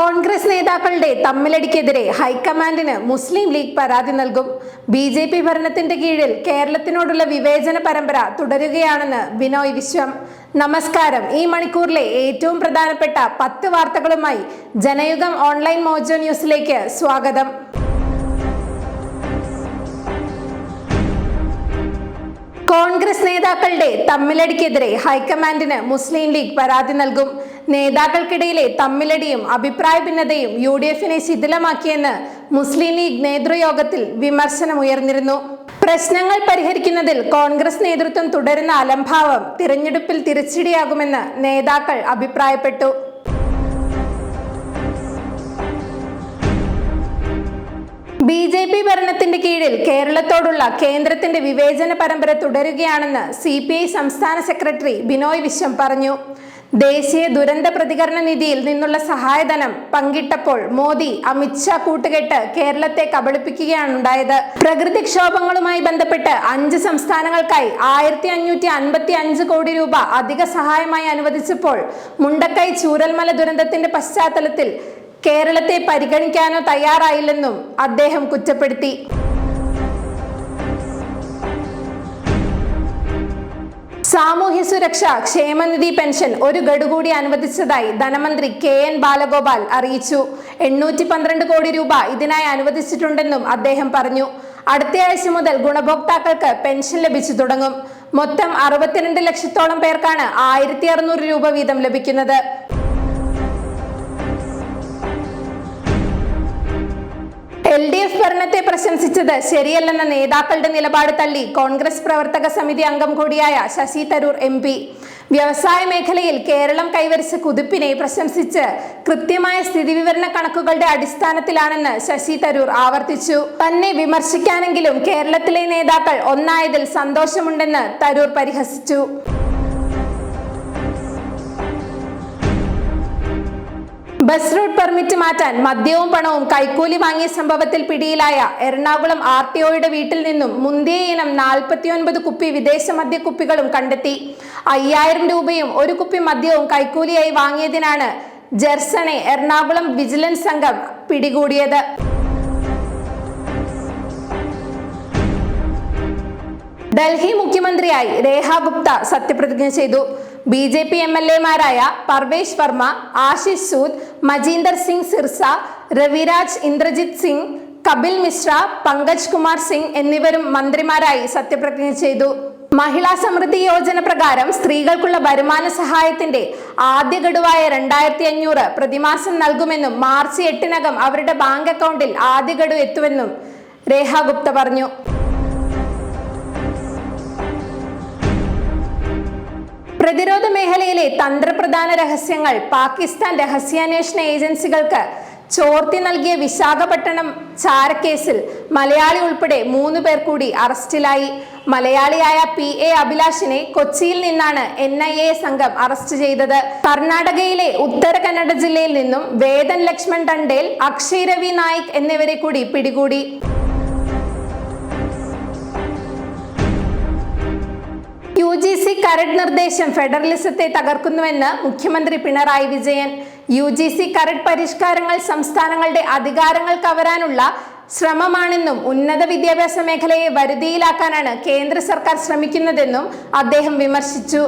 കോൺഗ്രസ് നേതാക്കളുടെ തമ്മിലടിക്കെതിരെ ഹൈക്കമാൻഡിന് മുസ്ലിം ലീഗ് പരാതി നൽകും. ബി ജെ പി ഭരണത്തിന്റെ കീഴിൽ കേരളത്തിനോടുള്ള വിവേചന പരമ്പര തുടരുകയാണെന്ന് ബിനോയ് വിശ്വം. നമസ്കാരം. ഈ മണിക്കൂറിലെ ഏറ്റവും പ്രധാനപ്പെട്ട പത്ത് വാർത്തകളുമായി ജനയുഗം ഓൺലൈൻ മോജോ ന്യൂസിലേക്ക് സ്വാഗതം. കോൺഗ്രസ് നേതാക്കളുടെ തമ്മിലടിക്കെതിരെ ഹൈക്കമാൻഡിന് മുസ്ലിം ലീഗ് പരാതി നൽകും. നേതാക്കൾക്കിടയിലെ തമ്മിലടിയും അഭിപ്രായ ഭിന്നതയും യു ഡി എഫിനെ ശിഥിലമാക്കിയെന്ന് മുസ്ലിം ലീഗ് നേതൃയോഗത്തിൽ വിമർശനമുയർന്നിരുന്നു പ്രശ്നങ്ങൾ പരിഹരിക്കുന്നതിൽ കോൺഗ്രസ് നേതൃത്വം തുടരുന്ന അലംഭാവം തിരഞ്ഞെടുപ്പിൽ തിരിച്ചടിയാകുമെന്ന് നേതാക്കൾ അഭിപ്രായപ്പെട്ടു. ബി ജെ പി ഭരണത്തിന്റെ കീഴിൽ കേരളത്തോടുള്ള കേന്ദ്രത്തിന്റെ വിവേചന പരമ്പര തുടരുകയാണെന്ന് സി പി ഐ സംസ്ഥാന സെക്രട്ടറി ബിനോയ് വിശ്വം പറഞ്ഞു. ദേശീയ ദുരന്ത പ്രതികരണ നിധിയിൽ നിന്നുള്ള സഹായധനം പങ്കിട്ടപ്പോൾ മോദി അമിത്ഷാ കൂട്ടുകെട്ട് കേരളത്തെ കബളിപ്പിക്കുകയാണ് ഉണ്ടായത്. പ്രകൃതിക്ഷോഭങ്ങളുമായി ബന്ധപ്പെട്ട് അഞ്ച് സംസ്ഥാനങ്ങൾക്കായി ആയിരത്തി അഞ്ഞൂറ്റി അൻപത്തി അഞ്ച് കോടി രൂപ അധിക സഹായമായി അനുവദിച്ചപ്പോൾ മുണ്ടക്കൈ ചൂരൽമല ദുരന്തത്തിന്റെ പശ്ചാത്തലത്തിൽ കേരളത്തെ പരിഗണിക്കാനോ തയ്യാറായില്ലെന്നും അദ്ദേഹം കുറ്റപ്പെടുത്തി. സാമൂഹ്യ സുരക്ഷ ക്ഷേമനിധി പെൻഷൻ ഒരു ഗഡു കൂടി അനുവദിച്ചതായി ധനമന്ത്രി കെ എൻ ബാലഗോപാൽ അറിയിച്ചു. എണ്ണൂറ്റി പന്ത്രണ്ട് കോടി രൂപ ഇതിനായി അനുവദിച്ചിട്ടുണ്ടെന്നും അദ്ദേഹം പറഞ്ഞു. അടുത്തയാഴ്ച മുതൽ ഗുണഭോക്താക്കൾക്ക് പെൻഷൻ ലഭിച്ചു തുടങ്ങും. മൊത്തം അറുപത്തിരണ്ട് ലക്ഷത്തോളം പേർക്കാണ് ആയിരത്തി അറുന്നൂറ് രൂപ വീതം ലഭിക്കുന്നത്. ഭരണത്തെ പ്രശംസിച്ചത് ശരിയല്ലെന്ന നേതാക്കളുടെ നിലപാട് തള്ളി കോൺഗ്രസ് പ്രവർത്തക സമിതി അംഗം കൂടിയായ ശശി തരൂർ എം പി. വ്യവസായ മേഖലയിൽ കേരളം കൈവരിച്ച കുതിപ്പിനെ പ്രശംസിച്ച് കൃത്യമായ സ്ഥിതിവിവരണ കണക്കുകളുടെ അടിസ്ഥാനത്തിലാണെന്ന് ശശി തരൂർ ആവർത്തിച്ചു. തന്നെ വിമർശിക്കാനെങ്കിലും കേരളത്തിലെ നേതാക്കൾ ഒന്നായതിൽ സന്തോഷമുണ്ടെന്ന് തരൂർ പരിഹസിച്ചു. ബസ് റൂട്ട് പെർമിറ്റ് മാറ്റാൻ മദ്യവും പണവും കൈക്കൂലി വാങ്ങിയ സംഭവത്തിൽ പിടിയിലായ എറണാകുളം ആർ ടി ഒയുടെ വീട്ടിൽ നിന്നും മുന്തിയ ഇനം നാൽപ്പത്തിയൊൻപത് കുപ്പി വിദേശ മദ്യക്കുപ്പികളും കണ്ടെത്തി. അയ്യായിരം രൂപയും ഒരു കുപ്പി മദ്യവും കൈക്കൂലിയായി വാങ്ങിയതിനാണ് ജെർസണെ എറണാകുളം വിജിലൻസ് സംഘം പിടികൂടിയത്. ഡൽഹി മുഖ്യമന്ത്രിയായി രേഹ ഗുപ്ത സത്യപ്രതിജ്ഞ ചെയ്തു. B J P M L എമാരായ Parvesh Verma Ashish Sood Manjinder Singh Sirsa Raviraj Indrajit Singh Kapil Mishra Pankaj Kumar Singh എന്നിവരും മന്ത്രിമാരായി സത്യപ്രതിജ്ഞ ചെയ്തു. മഹിളാ സമൃദ്ധി യോജന പ്രകാരം സ്ത്രീകൾക്കുള്ള വരുമാന സഹായത്തിന്റെ ആദ്യ ഗഡുവായ രണ്ടായിരത്തി അഞ്ഞൂറ് പ്രതിമാസം നൽകുമെന്നും മാർച്ച് എട്ടിനകം അവരുടെ ബാങ്ക് അക്കൗണ്ടിൽ ആദ്യ ഗഡു എത്തുമെന്നും രേഖ ഗുപ്ത പറഞ്ഞു. പ്രതിരോധ മേഖലയിലെ തന്ത്രപ്രധാന രഹസ്യങ്ങൾ പാകിസ്ഥാൻ രഹസ്യാന്വേഷണ ഏജൻസികൾക്ക് ചോർത്തി നൽകിയ വിശാഖപട്ടണം ചാരക്കേസിൽ മലയാളി ഉൾപ്പെടെ മൂന്ന് പേർ കൂടി അറസ്റ്റിലായി. മലയാളിയായ പി എ അഭിലാഷിനെ കൊച്ചിയിൽ നിന്നാണ് എൻ ഐ എ സംഘം അറസ്റ്റ് ചെയ്തത്. കർണാടകയിലെ ഉത്തര കന്നഡ ജില്ലയിൽ നിന്നും വേദൻ ലക്ഷ്മൺ ടണ്ടേൽ അക്ഷയ് രവി നായിക് എന്നിവരെ കൂടി പിടികൂടി. ജി സി കരട് നിർദ്ദേശം ഫെഡറലിസത്തെ തകർക്കുന്നുവെന്ന് മുഖ്യമന്ത്രി Pinarayi Vijayan. U G C കരട് പരിഷ്കാരങ്ങൾ സംസ്ഥാനങ്ങളുടെ അധികാരങ്ങൾ കവരാനുള്ള ശ്രമമാണെന്നും ഉന്നത വിദ്യാഭ്യാസ മേഖലയെ വരുതിയിലാക്കാനാണ് കേന്ദ്ര സർക്കാർ ശ്രമിക്കുന്നതെന്നും അദ്ദേഹം വിമർശിച്ചു.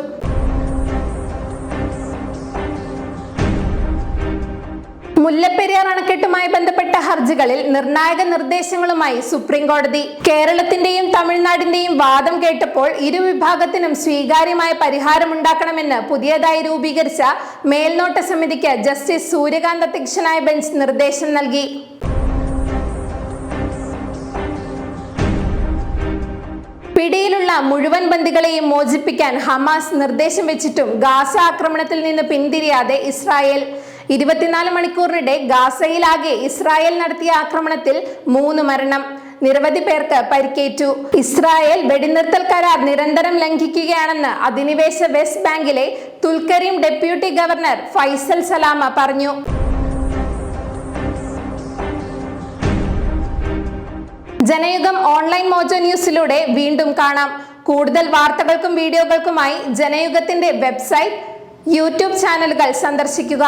മുല്ലപ്പെരിയാർ അണക്കെട്ടുമായി ബന്ധപ്പെട്ട ഹർജികളിൽ നിർണായക നിർദ്ദേശങ്ങളുമായി സുപ്രീം കോടതി കേരളത്തിന്റെയും തമിഴ്നാടിന്റെയും വാദം കേട്ടപ്പോൾ ഇരുവിഭാഗത്തിനും സ്വീകാര്യമായ പരിഹാരം ഉണ്ടാക്കണമെന്ന് പുതിയതായി രൂപീകരിച്ച മേൽനോട്ട സമിതിക്ക് ജസ്റ്റിസ് സൂര്യകാന്ത് അധ്യക്ഷനായ ബെഞ്ച് നിർദ്ദേശം നൽകി. പിടിയിലുള്ള മുഴുവൻ ബന്ദികളെയും മോചിപ്പിക്കാൻ ഹമാസ് നിർദ്ദേശം വെച്ചിട്ടും ഗാസ ആക്രമണത്തിൽ നിന്ന് പിന്തിരിയാതെ ഇസ്രായേൽ. ഇരുപത്തിനാല് മണിക്കൂറിനിടെ ഗാസയിലാകെ ഇസ്രായേൽ നടത്തിയ ആക്രമണത്തിൽ മൂന്ന് മരണം. നിരവധി പേർക്ക് പരിക്കേറ്റു. ഇസ്രായേൽ വെടിനിർത്തൽ കരാർ നിരന്തരം ലംഘിക്കുകയാണെന്ന് അധിനിവേശ വെസ്റ്റ് ബാങ്കിലെ Tulkarm deputy governor Faisal Salama പറഞ്ഞു. ജനയുഗം ഓൺലൈൻ മോജോ ന്യൂസിലൂടെ വീണ്ടും കാണാം. കൂടുതൽ വാർത്തകൾക്കും വീഡിയോകൾക്കുമായി ജനയുഗത്തിന്റെ വെബ്സൈറ്റ് യൂട്യൂബ് ചാനലുകൾ സന്ദർശിക്കുക.